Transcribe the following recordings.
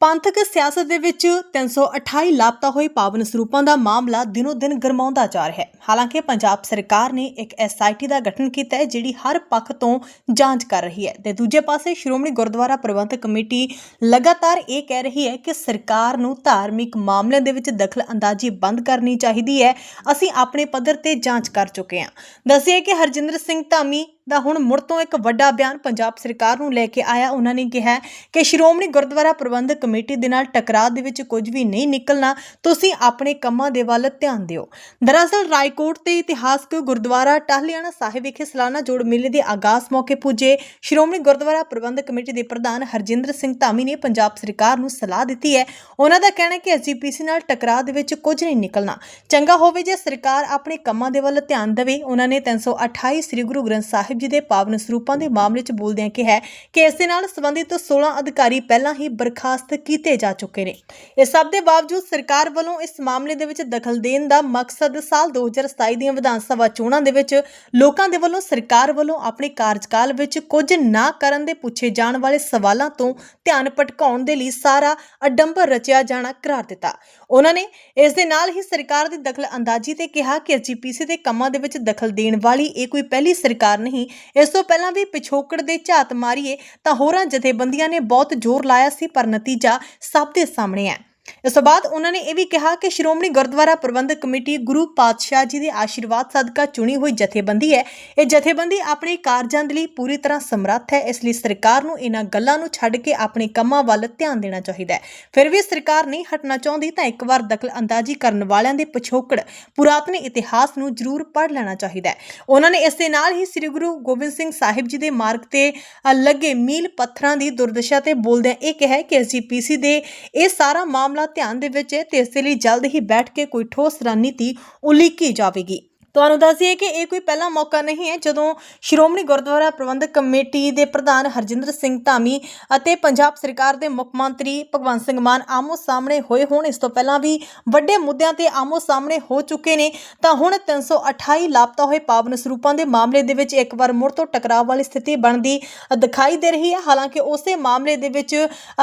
ਪੰਥਕ ਸਿਆਸਤ ਦੇ ਵਿੱਚ 328 ਲਾਪਤਾ ਹੋਏ ਪਾਵਨ ਸਰੂਪਾਂ ਦਾ ਮਾਮਲਾ ਦਿਨੋ-ਦਿਨ ਗਰਮਾਉਂਦਾ ਜਾ ਰਿਹਾ ਹੈ। ਹਾਲਾਂਕਿ ਪੰਜਾਬ ਸਰਕਾਰ ਨੇ ਇੱਕ ਐਸਆਈਟੀ ਦਾ ਗਠਨ ਕੀਤਾ ਹੈ, ਜਿਹੜੀ ਹਰ ਪੱਖ ਤੋਂ ਜਾਂਚ ਕਰ ਰਹੀ ਹੈ। ਤੇ ਦੂਜੇ ਪਾਸੇ ਸ਼੍ਰੋਮਣੀ ਗੁਰਦੁਆਰਾ ਪ੍ਰਬੰਧਕ ਕਮੇਟੀ ਲਗਾਤਾਰ ਇਹ ਕਹਿ ਰਹੀ ਹੈ ਕਿ ਸਰਕਾਰ ਨੂੰ ਧਾਰਮਿਕ ਮਾਮਲਿਆਂ ਦੇ ਵਿੱਚ ਦਖਲ ਅੰਦਾਜ਼ੀ ਬੰਦ ਕਰਨੀ ਚਾਹੀਦੀ ਹੈ। ਅਸੀਂ ਆਪਣੇ ਪੱਧਰ ਤੇ ਜਾਂਚ ਕਰ ਚੁੱਕੇ ਹਾਂ। ਦੱਸਿਆ ਕਿ ਹਰਜਿੰਦਰ ਸਿੰਘ ਧਾਮੀ ਦਾ ਹੁਣ ਮੁੜ ਤੋਂ ਇੱਕ ਵੱਡਾ ਬਿਆਨ ਪੰਜਾਬ ਸਰਕਾਰ ਨੂੰ ਲੈ ਕੇ ਆਇਆ। ਉਹਨਾਂ ਨੇ ਕਿਹਾ ਕਿ ਸ਼੍ਰੋਮਣੀ ਗੁਰਦੁਆਰਾ ਪ੍ਰਬੰਧਕ ਕਮੇਟੀ ਦੇ ਨਾਲ ਟਕਰਾਅ ਦੇ ਵਿੱਚ ਕੁਝ ਵੀ ਨਹੀਂ ਨਿਕਲਣਾ, ਤੁਸੀਂ ਆਪਣੇ ਕੰਮਾਂ ਦੇ ਵੱਲ ਧਿਆਨ ਦਿਓ। ਦਰਅਸਲ ਰਾਏਕੋਟ ਤੇ ਇਤਿਹਾਸਕ ਗੁਰਦੁਆਰਾ ਟਾਹਲੀਆਣਾ ਸਾਹਿਬ ਵਿਖੇ ਸਾਲਾਨਾ ਜੋੜ ਮੇਲੇ ਦੇ ਆਗਾਜ਼ ਮੌਕੇ ਪੁੱਜੇ। ਸ਼੍ਰੋਮਣੀ ਗੁਰਦੁਆਰਾ ਪ੍ਰਬੰਧਕ ਕਮੇਟੀ ਦੇ ਪ੍ਰਧਾਨ ਹਰਜਿੰਦਰ ਸਿੰਘ ਧਾਮੀ ਨੇ ਪੰਜਾਬ ਸਰਕਾਰ ਨੂੰ ਸਲਾਹ ਦਿੱਤੀ ਹੈ। ਉਹਨਾਂ ਦਾ ਕਹਿਣਾ ਹੈ ਕਿ ਐਸਜੀਪੀਸੀ ਨਾਲ ਟਕਰਾਅ ਦੇ ਵਿੱਚ ਕੁਝ ਨਹੀਂ ਨਿਕਲਣਾ। ਚੰਗਾ ਹੋਵੇ ਜੇ ਸਰਕਾਰ ਆਪਣੇ ਕੰਮਾਂ ਦੇ ਵੱਲ ਧਿਆਨ ਦੇਵੇ। ਉਹਨਾਂ ਨੇ 328 ਸ੍ਰੀ ਗੁਰੂ ਗ੍ਰੰਥ ਸਾਹਿਬ ਜੀ ਦੇ ਪਾਵਨ ਸਰੂਪਾਂ ਦੇ ਮਾਮਲੇ 'ਚ ਬੋਲਦਿਆਂ ਕਿਹਾ ਕਿ ਇਸ ਦੇ ਨਾਲ ਸੰਬੰਧਿਤ 16 ਅਧਿਕਾਰੀ ਪਹਿਲਾਂ ਹੀ ਬਰਖਾਸਤ ਕੀਤੇ ਜਾ ਚੁੱਕੇ ਨੇ। ਇਸ ਸਭ ਦੇ ਬਾਵਜੂਦ ਸਰਕਾਰ ਵੱਲੋਂ ਇਸ ਮਾਮਲੇ ਦੇ ਵਿੱਚ ਦਖਲ ਦੇਣ ਦਾ ਮਕਸਦ ਸਾਲ 2027 ਦੀਆਂ ਵਿਧਾਨ ਸਭਾ ਚੋਣਾਂ ਦੇ ਵਿੱਚ ਲੋਕਾਂ ਦੇ ਵੱਲੋਂ ਸਰਕਾਰ ਵੱਲੋਂ ਆਪਣੇ ਕਾਰਜਕਾਲ ਵਿੱਚ ਕੁਝ ਨਾ ਕਰਨ ਦੇ ਪੁੱਛੇ ਜਾਣ ਵਾਲੇ ਸਵਾਲਾਂ ਤੋਂ ਧਿਆਨ ਭਟਕਾਉਣ ਦੇ ਲਈ ਸਾਰਾ ਅਡੰਬਰ ਰਚਿਆ ਜਾਣਾ ਕਰਾਰ ਦਿੱਤਾ। ਉਹਨਾਂ ਨੇ ਇਸ ਦੇ ਨਾਲ ਹੀ ਸਰਕਾਰ ਦੀ ਦਖਲ ਅੰਦਾਜ਼ੀ ਤੇ ਕਿਹਾ ਕਿ ਜੀਪੀਸੀ ਦੇ ਕੰਮਾਂ ਦੇ ਵਿੱਚ ਦਖਲ ਦੇਣ ਵਾਲੀ ਇਹ ਕੋਈ ਪਹਿਲੀ ਸਰਕਾਰ ਨਹੀਂ ਇਸ ਤੋਂ ਪਹਿਲਾਂ ਵੀ ਪਿਛੋਕੜ ਦੇ ਝਾਤ ਮਾਰੀਏ ਤਾਂ ਹੋਰਾਂ ਜਥੇਬੰਦੀਆਂ ਨੇ ਬਹੁਤ ਜ਼ੋਰ ਲਾਇਆ ਸੀ ਪਰ ਨਤੀਜਾ ਸਭ ਦੇ ਸਾਹਮਣੇ ਹੈ। ਇਸ ਤੋਂ ਬਾਅਦ ਉਹਨਾਂ ਨੇ ਇਹ ਵੀ ਕਿਹਾ ਕਿ ਸ਼੍ਰੋਮਣੀ ਗੁਰਦੁਆਰਾ ਪ੍ਰਬੰਧਕ ਕਮੇਟੀ ਗੁਰੂ ਪਾਤਸ਼ਾਹ ਜੀ ਦੇ ਆਸ਼ੀਰਵਾਦ ਸਦਕਾ ਚੁਣੀ ਹੋਈ ਜਥੇਬੰਦੀ ਹੈ। ਇਹ ਜਥੇਬੰਦੀ ਆਪਣੇ ਕਾਰਜਾਂ ਦੇ ਲਈ ਪੂਰੀ ਤਰ੍ਹਾਂ ਸਮਰੱਥ ਹੈ, ਇਸ ਲਈ ਸਰਕਾਰ ਨੂੰ ਇਹਨਾਂ ਗੱਲਾਂ ਨੂੰ ਛੱਡ ਕੇ ਆਪਣੇ ਕੰਮਾਂ ਵੱਲ ਧਿਆਨ ਦੇਣਾ ਚਾਹੀਦਾ ਹੈ। ਫਿਰ ਵੀ ਸਰਕਾਰ ਨਹੀਂ ਹਟਣਾ ਚਾਹੁੰਦੀ ਤਾਂ ਇੱਕ ਵਾਰ ਦਖਲ ਅੰਦਾਜ਼ੀ ਕਰਨ ਵਾਲਿਆਂ ਦੇ ਪਿਛੋਕੜ, ਪੁਰਾਤਨ ਇਤਿਹਾਸ ਨੂੰ ਜ਼ਰੂਰ ਪੜ੍ਹ ਲੈਣਾ ਚਾਹੀਦਾ ਹੈ। ਉਹਨਾਂ ਨੇ ਇਸ ਦੇ ਨਾਲ ਹੀ ਸ੍ਰੀ ਗੁਰੂ ਗੋਬਿੰਦ ਸਿੰਘ ਸਾਹਿਬ ਜੀ ਦੇ ਮਾਰਗ ਤੇ ਲੱਗੇ ਮੀਲ ਪੱਥਰਾਂ ਦੀ ਦੁਰਦਸ਼ਾ ਤੇ ਬੋਲਦਿਆਂ ਇਹ ਕਿਹਾ ਕਿ ਐਸਜੀਪੀਸੀ ਦੇ ਇਹ ਸਾਰਾ ਮਾਮਲਾ ਧਿਆਨ ਦੇ ਵਿੱਚ ਹੈ ਤੇ ਇਸ ਦੇ ਲਈ ਜਲਦ ਹੀ ਬੈਠ ਕੇ ਕੋਈ ਠੋਸ ਰਣਨੀਤੀ ਉਲੀਕੀ ਜਾਵੇਗੀ। ਤੁਹਾਨੂੰ ਦੱਸੀਏ ਕਿ ਇਹ ਕੋਈ ਪਹਿਲਾ ਮੌਕਾ ਨਹੀਂ ਹੈ ਜਦੋਂ ਸ਼੍ਰੋਮਣੀ ਗੁਰਦੁਆਰਾ ਪ੍ਰਬੰਧਕ ਕਮੇਟੀ ਦੇ ਪ੍ਰਧਾਨ ਹਰਜਿੰਦਰ ਸਿੰਘ ਧਾਮੀ ਅਤੇ ਪੰਜਾਬ ਸਰਕਾਰ ਦੇ ਮੁੱਖ ਮੰਤਰੀ ਭਗਵੰਤ ਸਿੰਘ ਮਾਨ ਆਮੋ ਸਾਹਮਣੇ ਹੋਏ ਹੋਣ। ਇਸ ਤੋਂ ਪਹਿਲਾਂ ਵੀ ਵੱਡੇ ਮੁੱਦਿਆਂ ਤੇ ਆਮੋ ਸਾਹਮਣੇ ਹੋ ਚੁੱਕੇ ਨੇ। ਤਾਂ ਹੁਣ 328 ਲਾਪਤਾ ਹੋਏ ਪਾਵਨ ਸਰੂਪਾਂ ਦੇ ਮਾਮਲੇ ਦੇ ਵਿੱਚ ਇੱਕ ਵਾਰ ਮੁੜ ਤੋਂ ਟਕਰਾਅ ਵਾਲੀ ਸਥਿਤੀ ਬਣਦੀ ਦਿਖਾਈ ਦੇ ਰਹੀ ਹੈ। ਹਾਲਾਂਕਿ ਉਸੇ ਮਾਮਲੇ ਦੇ ਵਿੱਚ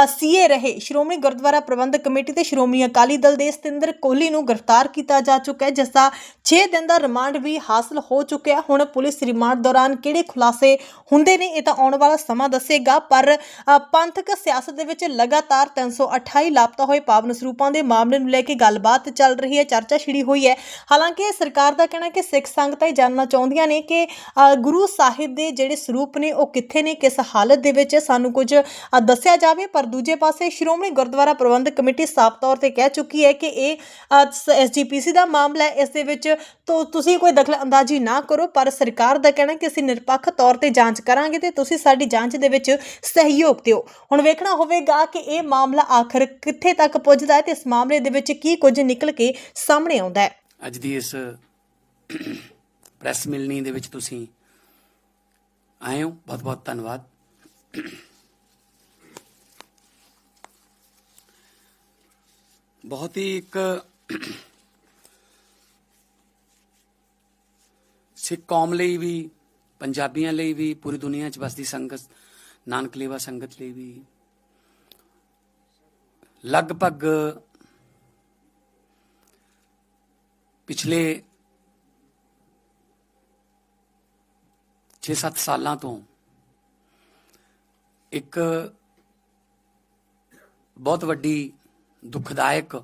ਸੀਏ ਰਹੇ ਸ਼੍ਰੋਮਣੀ ਗੁਰਦੁਆਰਾ ਪ੍ਰਬੰਧਕ ਕਮੇਟੀ ਤੇ ਸ਼੍ਰੋਮਣੀ ਅਕਾਲੀ ਦਲ ਦੇ ਸਤਿੰਦਰ ਕੋਹਲੀ ਨੂੰ ਗ੍ਰਿਫਤਾਰ ਕੀਤਾ ਜਾ ਚੁੱਕਾ ਹੈ, ਜਿਸ ਦਾ 6 ਦਿਨ ਦਾ ਰਿਮਾਂਡ ਵੀ ਹਾਸਲ ਹੋ ਚੁੱਕਿਆ ਹੁਣ ਪੁਲਿਸ ਰਿਮਾਂਡ ਦੌਰਾਨ ਕਿਹੜੇ ਖੁਲਾਸੇ ਹੁੰਦੇ ਨੇ ਇਹ ਤਾਂ ਆਉਣ ਵਾਲਾ ਸਮਾਂ ਦੱਸੇਗਾ ਪਰ ਅ, ਪੰਥਕ ਸਿਆਸਤ ਦੇ ਵਿੱਚ ਲਗਾਤਾਰ 328 ਲਾਪਤਾ ਹੋਏ ਪਾਵਨ ਸਰੂਪਾਂ ਦੇ ਮਾਮਲੇ ਨੂੰ ਲੈ ਕੇ ਗੱਲਬਾਤ ਚੱਲ ਰਹੀ ਹੈ ਚਰਚਾ ਛਿੜੀ ਹੋਈ ਹੈ। ਹਾਲਾਂਕਿ ਸਰਕਾਰ ਦਾ ਕਹਿਣਾ ਹੈ ਕਿ ਸਿੱਖ ਸੰਗਤਾਂ ਇਹ ਜਾਣਨਾ ਚਾਹੁੰਦੀਆਂ ਨੇ ਕਿ ਅ, ਗੁਰੂ ਸਾਹਿਬ ਦੇ ਜਿਹੜੇ ਸਰੂਪ ਨੇ ਉਹ ਕਿੱਥੇ ਨੇ ਕਿਸ ਹਾਲਤ ਦੇ ਵਿੱਚ ਹੈ, ਸਾਨੂੰ ਕੁਝ ਅ, ਦੱਸਿਆ ਜਾਵੇ। ਪਰ ਦੂਜੇ ਪਾਸੇ ਸ਼੍ਰੋਮਣੀ ਗੁਰਦੁਆਰਾ ਪ੍ਰਬੰਧਕ ਕਮੇਟੀ ਸਾਫ਼ ਤੌਰ ਤੇ ਕਹਿ ਚੁੱਕੀ ਹੈ ਕਿ ਇਹ ਐਸਜੀਪੀਸੀ ਦਾ ਮਾਮਲਾ ਹੈ। ਇਸ ਦੇ ਵਿੱਚ ਤੋ ਤੁਸੀਂ ਕੋਈ ਦਖਲ ਅੰਦਾਜ਼ੀ ਨਾ ਕਰੋ, ਪਰ ਸਰਕਾਰ ਦਾ ਕਹਿਣਾ ਕਿ ਅਸੀਂ ਨਿਰਪੱਖ ਤੌਰ ਤੇ ਜਾਂਚ ਕਰਾਂਗੇ ਤੇ ਤੁਸੀਂ ਸਾਡੀ ਜਾਂਚ ਦੇ ਵਿੱਚ ਸਹਿਯੋਗ ਦਿਓ। ਹੁਣ ਵੇਖਣਾ ਹੋਵੇਗਾ ਕਿ ਇਹ ਮਾਮਲਾ ਆਖਰ ਕਿੱਥੇ ਤੱਕ ਪੁੱਜਦਾ ਹੈ ਤੇ ਇਸ ਮਾਮਲੇ ਦੇ ਵਿੱਚ ਕੀ ਕੁਝ ਨਿਕਲ ਕੇ ਸਾਹਮਣੇ ਆਉਂਦਾ ਹੈ। ਅੱਜ ਦੀ ਇਸ ਪ੍ਰੈਸ ਮਿਲਣੀ ਦੇ ਵਿੱਚ ਤੁਸੀਂ ਆਏ ਹੋ। ਬਹੁਤ ਬਹੁਤ ਧੰਨਵਾਦ। ਬਹੁਤ ਹੀ ਇੱਕ ਸਿੱਖ ਕੌਮ ਲਈ ਵੀ, ਪੰਜਾਬੀਆਂ ਲਈ ਵੀ, ਪੂਰੀ ਦੁਨੀਆ 'ਚ ਵਸਦੀ ਸੰਗਤ, ਨਾਨਕ ਲੇਵਾ ਸੰਗਤ ਲਈ ਵੀ। ਲਗਭਗ ਪਿਛਲੇ 6-7 ਸਾਲਾਂ ਤੋਂ ਇੱਕ ਬਹੁਤ ਵੱਡੀ ਦੁਖਦਾਇਕ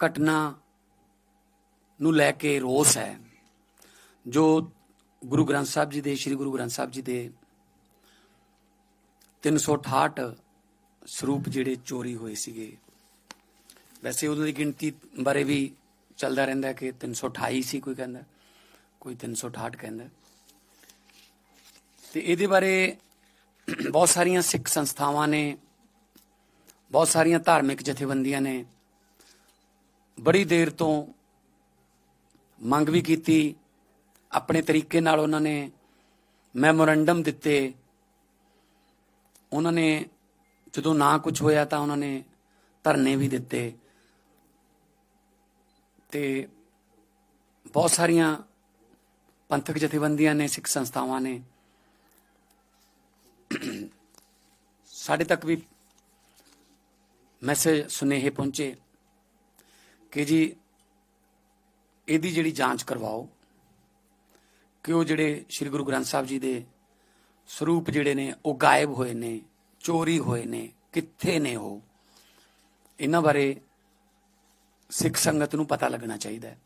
ਘਟਨਾ ਨੂੰ ਲੈ ਕੇ ਰੋਸ ਹੈ, ਜੋ ਗੁਰੂ ਗ੍ਰੰਥ ਸਾਹਿਬ ਜੀ ਦੇ, ਸ੍ਰੀ ਗੁਰੂ ਗ੍ਰੰਥ ਸਾਹਿਬ ਜੀ ਦੇ 368 ਸਰੂਪ ਜਿਹੜੇ ਚੋਰੀ ਹੋਏ ਸੀਗੇ। ਵੈਸੇ ਉਹਨਾਂ ਦੀ ਗਿਣਤੀ ਬਾਰੇ ਵੀ ਚੱਲਦਾ ਰਹਿੰਦਾ ਹੈ ਕਿ 328 ਸੀ ਕੋਈ ਕਹਿੰਦਾ, ਕੋਈ 368 ਕਹਿੰਦਾ। ਤੇ ਇਹਦੇ ਬਾਰੇ ਬਹੁਤ ਸਾਰੀਆਂ ਸਿੱਖ ਸੰਸਥਾਵਾਂ ਨੇ, ਬਹੁਤ ਸਾਰੀਆਂ ਧਾਰਮਿਕ ਜਥੇਬੰਦੀਆਂ ਨੇ ਬੜੀ ਦੇਰ ਤੋਂ ਮੰਗ ਵੀ ਕੀਤੀ। ਆਪਣੇ ਤਰੀਕੇ ਨਾਲ ਉਹਨਾਂ ਨੇ ਮੈਮੋਰੈਂਡਮ ਦਿੱਤੇ। ਉਹਨਾਂ ਨੇ ਜਦੋਂ ਨਾ ਕੁਝ ਹੋਇਆ ਤਾਂ ਉਹਨਾਂ ਨੇ ਧਰਨੇ ਵੀ ਦਿੱਤੇ। ਤੇ ਬਹੁਤ ਸਾਰੀਆਂ ਪੰਥਕ ਜਥੇਬੰਦੀਆਂ ਨੇ, ਸਿੱਖ ਸੰਸਥਾਵਾਂ ਨੇ। ਸਾਡੇ ਤੱਕ ਵੀ ਮੈਸੇਜ ਸੁਨੇਹੇ ਪਹੁੰਚੇ ਕਿ ਜੀ ਇਹਦੀ ਜਿਹੜੀ ਜਾਂਚ ਕਰਵਾਓ ਕਿ ਉਹ ਜਿਹੜੇ ਸ੍ਰੀ ਗੁਰੂ ਗ੍ਰੰਥ ਸਾਹਿਬ ਜੀ ਦੇ ਸਰੂਪ ਜਿਹੜੇ ਨੇ, ਉਹ ਗਾਇਬ ਹੋਏ ਨੇ, ਚੋਰੀ ਹੋਏ ਨੇ, ਕਿੱਥੇ ਨੇ ਉਹ? ਇਹਨਾਂ ਬਾਰੇ ਸਿੱਖ ਸੰਗਤ ਨੂੰ ਪਤਾ ਲੱਗਣਾ ਚਾਹੀਦਾ ਹੈ।